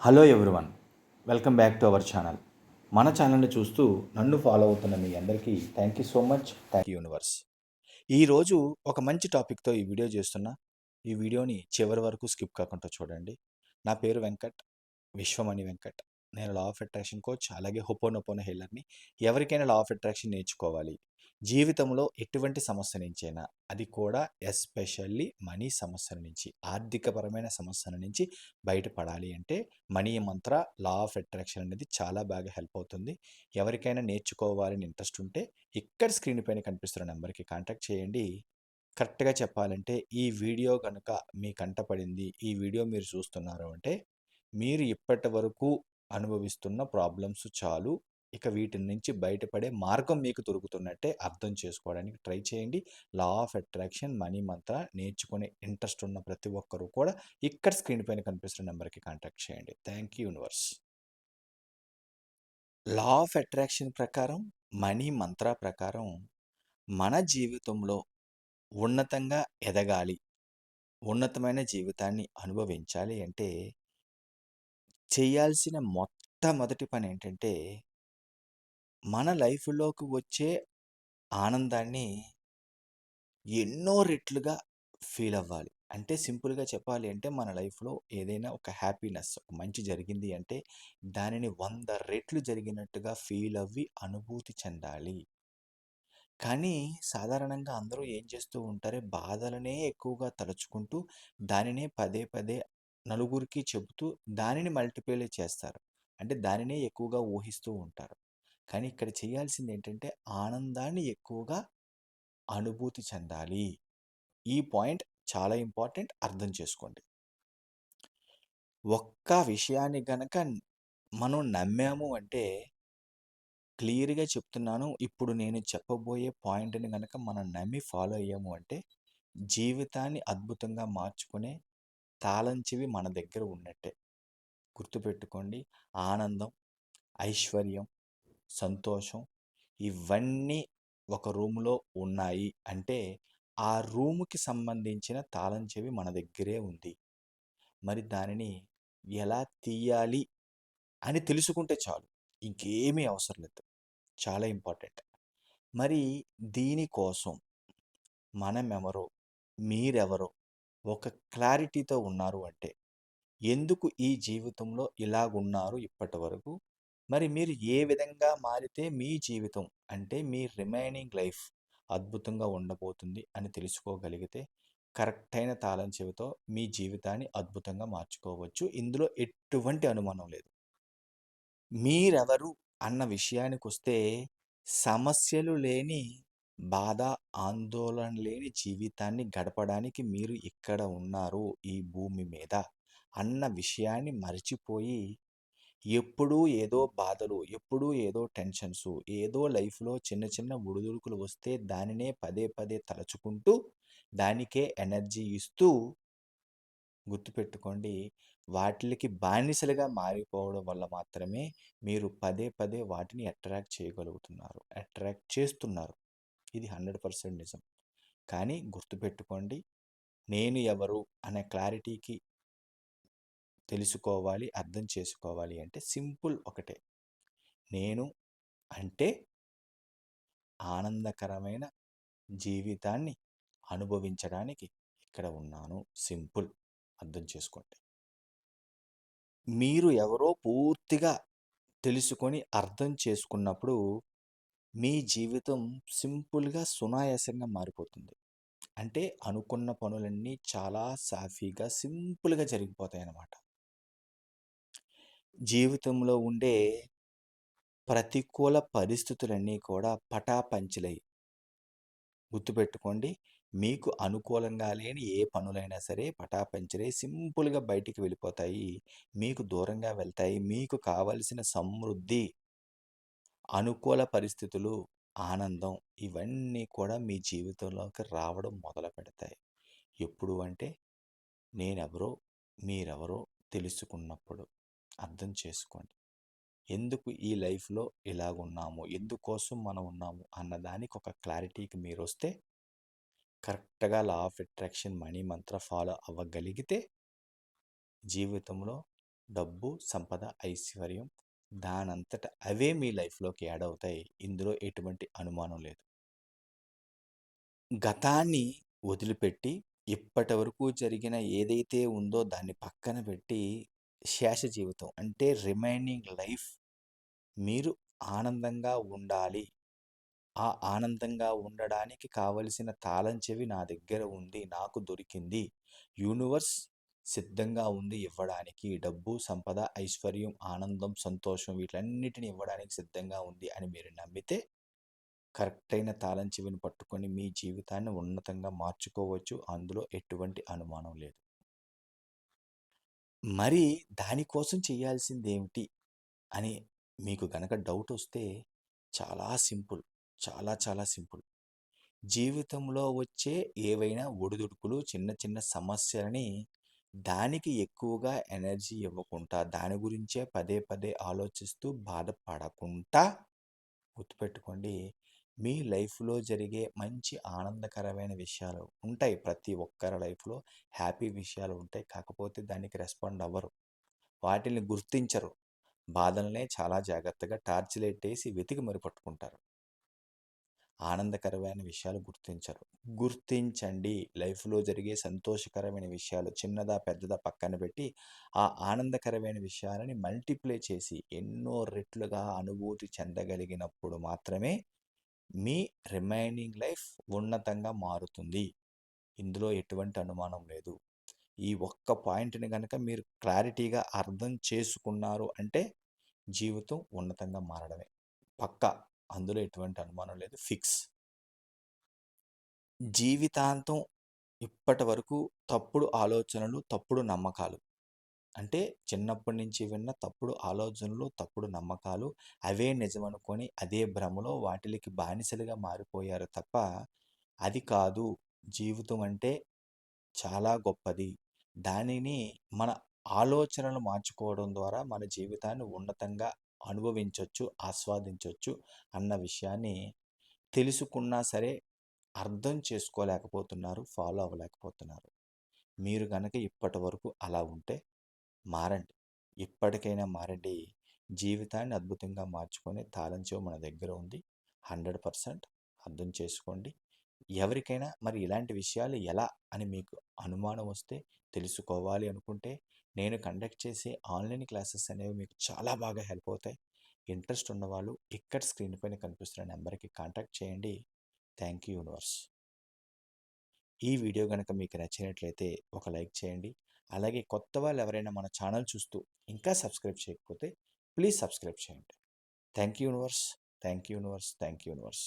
Hello everyone welcome back to our channel మన ఛానల్ని చూస్తూ నన్ను ఫాలో అవుతున్న మీ అందరికీ thank you so much thank you universe ఈరోజు ఒక మంచి టాపిక్తో ఈ వీడియో చేస్తున్నా. ఈ వీడియోని చివరి వరకు స్కిప్ కాకుండా చూడండి. నా పేరు వెంకట్. విశ్వమణి వెంకట్. నేను లా ఆఫ్ అట్రాక్షన్ కోచ్ అలాగే హొపోనొపోన హెల్లర్ని ఎవరికైనా లా ఆఫ్ అట్రాక్షన్ నేర్చుకోవాలి. జీవితంలో ఎటువంటి సమస్య నుంచైనా అది కూడా ఎస్పెషల్లీ మనీ సమస్యల నుంచి ఆర్థికపరమైన సమస్యల నుంచి బయటపడాలి అంటే money Mantra law of attraction అనేది చాలా బాగా హెల్ప్ అవుతుంది. ఎవరికైనా నేర్చుకోవాలని ఇంట్రెస్ట్ ఉంటే ఇక్కడ స్క్రీన్ పైన కనిపిస్తున్న నెంబర్కి కాంటాక్ట్ చేయండి. కరెక్ట్గా చెప్పాలంటే ఈ వీడియో కనుక మీ కంటపడింది ఈ వీడియో మీరు చూస్తున్నారు అంటే మీరు ఇప్పటి వరకు అనుభవిస్తున్న ప్రాబ్లమ్స్ చాలు. ఇక వీటి నుంచి బయటపడే మార్గం మీకు దొరుకుతున్నట్టే అర్థం చేసుకోవడానికి ట్రై చేయండి. లా ఆఫ్ అట్రాక్షన్ మనీ మంత్ర నేర్చుకునే ఇంట్రెస్ట్ ఉన్న ప్రతి ఒక్కరూ కూడా ఇక్కడ స్క్రీన్ పైన కనిపిస్తున్న నెంబర్కి కాంటాక్ట్ చేయండి. Thank you universe. Law of attraction ప్రకారం మనీ మంత్ర ప్రకారం మన జీవితంలో ఉన్నతంగా ఎదగాలి. ఉన్నతమైన జీవితాన్ని అనుభవించాలి అంటే చేయాల్సిన మొట్టమొదటి పని ఏంటంటే మన లైఫ్లోకి వచ్చే ఆనందాన్ని ఎన్నో రెట్లుగా ఫీల్ అవ్వాలి. అంటే సింపుల్గా చెప్పాలి అంటే మన లైఫ్లో ఏదైనా ఒక హ్యాపీనెస్ ఒక మంచి జరిగింది అంటే దానిని వంద రెట్లు జరిగినట్టుగా ఫీల్ అవ్వి అనుభూతి చెందాలి. కానీ సాధారణంగా అందరూ ఏం చేస్తూ ఉంటారే? బాధలనే ఎక్కువగా తలుచుకుంటూ దానినే పదే పదే నలుగురికి చెబుతూ దానిని మల్టిప్లై చేస్తారు. అంటే దానినే ఎక్కువగా ఊహిస్తూ ఉంటారు. కానీ ఇక్కడ చేయాల్సింది ఏంటంటే ఆనందాన్ని ఎక్కువగా అనుభూతి చెందాలి. ఈ పాయింట్ చాలా ఇంపార్టెంట్ అర్థం చేసుకోండి. ఒక్క విషయాన్ని గనక మనం నమ్మాము అంటే క్లియర్గా చెప్తున్నాను. ఇప్పుడు నేను చెప్పబోయే పాయింట్ని కనుక మనం నమ్మి ఫాలో అయ్యాము అంటే జీవితాన్ని అద్భుతంగా మార్చుకునే తాళం చెవి మన దగ్గర ఉన్నట్టే. గుర్తుపెట్టుకోండి. ఆనందం ఐశ్వర్యం సంతోషం ఇవన్నీ ఒక రూములో ఉన్నాయి. అంటే ఆ రూముకి సంబంధించిన తాళం చెవి మన దగ్గరే ఉంది. మరి దానిని ఎలా తీయాలి అని తెలుసుకుంటే చాలు. ఇంకేమీ అవసరం లేదు. చాలా ఇంపార్టెంట్. మరి దీనికోసం మనం ఎవరో మీరెవరో ఒక క్లారిటీతో ఉన్నారు అంటే ఎందుకు ఈ జీవితంలో ఇలాగున్నారు ఇప్పటి వరకు? మరి మీరు ఏ విధంగా మారితే మీ జీవితం అంటే మీ రిమైనింగ్ లైఫ్ అద్భుతంగా ఉండబోతుంది అని తెలుసుకోగలిగితే కరెక్ట్ అయిన తాళం చెవితో మీ జీవితాన్ని అద్భుతంగా మార్చుకోవచ్చు. ఇందులో ఎటువంటి అనుమానం లేదు. మీరెవరు అన్న విషయానికి వస్తే సమస్యలు లేని బాధ ఆందోళన లేని జీవితాన్ని గడపడానికి మీరు ఇక్కడ ఉన్నారు ఈ భూమి మీద అన్న విషయాన్ని మరిచిపోయి, ఎప్పుడూ ఏదో బాధలు ఎప్పుడూ ఏదో టెన్షన్స్ ఏదో లైఫ్లో చిన్న చిన్న ఉడుదుడుకులు వస్తే దానినే పదే పదే తలుచుకుంటూ దానికే ఎనర్జీ ఇస్తూ గుర్తుపెట్టుకోండి. వాటికి బానిసలుగా మారిపోవడం వల్ల మాత్రమే మీరు పదే పదే వాటిని అట్రాక్ట్ చేయగలుగుతున్నారు అట్రాక్ట్ చేస్తున్నారు. ఇది హండ్రెడ్ పర్సెంట్ నిజం. కానీ గుర్తుపెట్టుకోండి నేను ఎవరు అనే క్లారిటీకి తెలుసుకోవాలి అర్థం చేసుకోవాలి అంటే సింపుల్ ఒకటే. నేను అంటే ఆనందకరమైన జీవితాన్ని అనుభవించడానికి ఇక్కడ ఉన్నాను. సింపుల్ అర్థం చేసుకోండి. మీరు ఎవరో పూర్తిగా తెలుసుకొని అర్థం చేసుకున్నప్పుడు మీ జీవితం సింపుల్గా సునాయాసంగా మారిపోతుంది. అంటే అనుకున్న పనులన్నీ చాలా సాఫీగా సింపుల్గా జరిగిపోతాయి అన్నమాట జీవితంలో ఉండే ప్రతికూల పరిస్థితులన్నీ కూడా పటాపంచలై గుర్తుపెట్టుకోండి మీకు అనుకూలంగా లేని ఏ పనులైనా సరే పటాపంచలై సింపుల్గా బయటికి వెళ్ళిపోతాయి. మీకు దూరంగా వెళ్తాయి. మీకు కావలసిన సమృద్ధి అనుకూల పరిస్థితులు ఆనందం ఇవన్నీ కూడా మీ జీవితంలోకి రావడం మొదలు పెడతాయి. ఎప్పుడు అంటే నేనెవరో మీరెవరో తెలుసుకున్నప్పుడు అర్థం చేసుకోండి. ఎందుకు ఈ లైఫ్లో ఇలాగున్నాము? ఎందుకోసం మనం ఉన్నాము? అన్నదానికి ఒక క్లారిటీకి మీరు వస్తే కరెక్ట్గా law of attraction money mantra follow అవ్వగలిగితే జీవితంలో డబ్బు, సంపద, ఐశ్వర్యం దానంతట అవే మీ లైఫ్‌లోకి యాడ్ అవుతాయి. ఇందులో ఎటువంటి అనుమానం లేదు. గతాన్ని వదిలిపెట్టి ఇప్పటి వరకు జరిగిన ఏదైతే ఉందో దాన్ని పక్కన పెట్టి శేష జీవితం అంటే రిమైనింగ్ లైఫ్ మీరు ఆనందంగా ఉండాలి. ఆ ఆనందంగా ఉండడానికి కావలసిన తాళం చెవి నా దగ్గర ఉంది. నాకు దొరికింది. యూనివర్స్ సిద్ధంగా ఉంది ఇవ్వడానికి. డబ్బు, సంపద, ఐశ్వర్యం, ఆనందం, సంతోషం వీటన్నిటిని ఇవ్వడానికి సిద్ధంగా ఉంది అని మీరు నమ్మితే కరెక్ట్ అయిన తాళం చెవిని పట్టుకొని మీ జీవితాన్ని ఉన్నతంగా మార్చుకోవచ్చు. అందులో ఎటువంటి అనుమానం లేదు. మరి దానికోసం చేయాల్సింది ఏమిటి అని మీకు గనక డౌట్ వస్తే చాలా సింపుల్. చాలా చాలా సింపుల్. జీవితంలో వచ్చే ఏవైనా ఒడిదుడుకులు, చిన్న చిన్న సమస్యలని దానికి ఎక్కువగా ఎనర్జీ ఇవ్వకుండా, దాని గురించే పదే పదే ఆలోచిస్తూ బాధపడకుండా గుర్తుపెట్టుకోండి మీ లైఫ్‌లో జరిగే మంచి ఆనందకరమైన విషయాలు ఉంటాయి. ప్రతి ఒక్కరి లైఫ్‌లో హ్యాపీ విషయాలు ఉంటాయి. కాకపోతే దానికి రెస్పాండ్ అవ్వరు. వాటిని గుర్తించరు. బాధలనే చాలా జాగ్రత్తగా టార్చ్ వేసి వెతికి మరి పట్టుకుంటారు. ఆనందకరమైన విషయాలు గుర్తించరు. గుర్తించండి. లైఫ్‌లో జరిగే సంతోషకరమైన విషయాలు చిన్నదా, పెద్దదా పక్కన పెట్టి, ఆ ఆనందకరమైన విషయాలని మల్టిప్లై చేసి ఎన్నో రెట్లుగా అనుభూతి చెందగలిగినప్పుడు మాత్రమే మీ రిమైనింగ్ లైఫ్ ఉన్నతంగా మారుతుంది. ఇందులో ఎటువంటి అనుమానం లేదు. ఈ ఒక్క పాయింట్‌ని కనుక మీరు క్లారిటీగా అర్థం చేసుకున్నారు అంటే జీవితం ఉన్నతంగా మారడమే. పక్కా. అందులో ఎటువంటి అనుమానం లేదు. ఫిక్స్. జీవితాంతం ఇప్పటి వరకు తప్పుడు ఆలోచనలు, తప్పుడు నమ్మకాలు. అంటే చిన్నప్పటి నుంచి విన్న తప్పుడు ఆలోచనలు, తప్పుడు నమ్మకాలు అవే నిజమనుకొని అదే భ్రమలో వాటికి బానిసలుగా మారిపోయారు తప్ప, అది కాదు జీవితం అంటే చాలా గొప్పది. దానిని మన ఆలోచనలు మార్చుకోవడం ద్వారా మన జీవితాన్ని ఉన్నతంగా అనుభవించొచ్చు, ఆస్వాదించవచ్చు అన్న విషయాన్ని తెలుసుకున్నా సరే అర్థం చేసుకోలేకపోతున్నారు. ఫాలో అవ్వలేకపోతున్నారు. మీరు కనుక ఇప్పటి వరకు అలా ఉంటే మారండి. ఇప్పటికైనా మారండి. జీవితాన్ని అద్భుతంగా మార్చుకొని తాళం చెవి మన దగ్గర ఉంది. 100% అర్థం చేసుకోండి. ఎవరికైనా మరి ఇలాంటి విషయాలు ఎలా అని మీకు అనుమానం వస్తే, తెలుసుకోవాలి అనుకుంటే నేను కండక్ట్ చేసే ఆన్‌లైన్ క్లాసెస్ అనేవి మీకు చాలా బాగా హెల్ప్ అవుతాయి. ఇంట్రెస్ట్ ఉన్నవాళ్ళు ఇక్కడ స్క్రీన్ పైన కనిపిస్తున్న నెంబర్కి కాంటాక్ట్ చేయండి. Thank you universe. ఈ వీడియో గనక మీకు నచ్చినట్లయితే ఒక లైక్ చేయండి. అలాగే కొత్త వాళ్ళు ఎవరైనా మన ఛానల్ చూస్తూ ఇంకా సబ్స్క్రైబ్ చేయకపోతే ప్లీజ్ సబ్స్క్రైబ్ చేయండి. Thank you universe. Thank you universe. Thank you universe.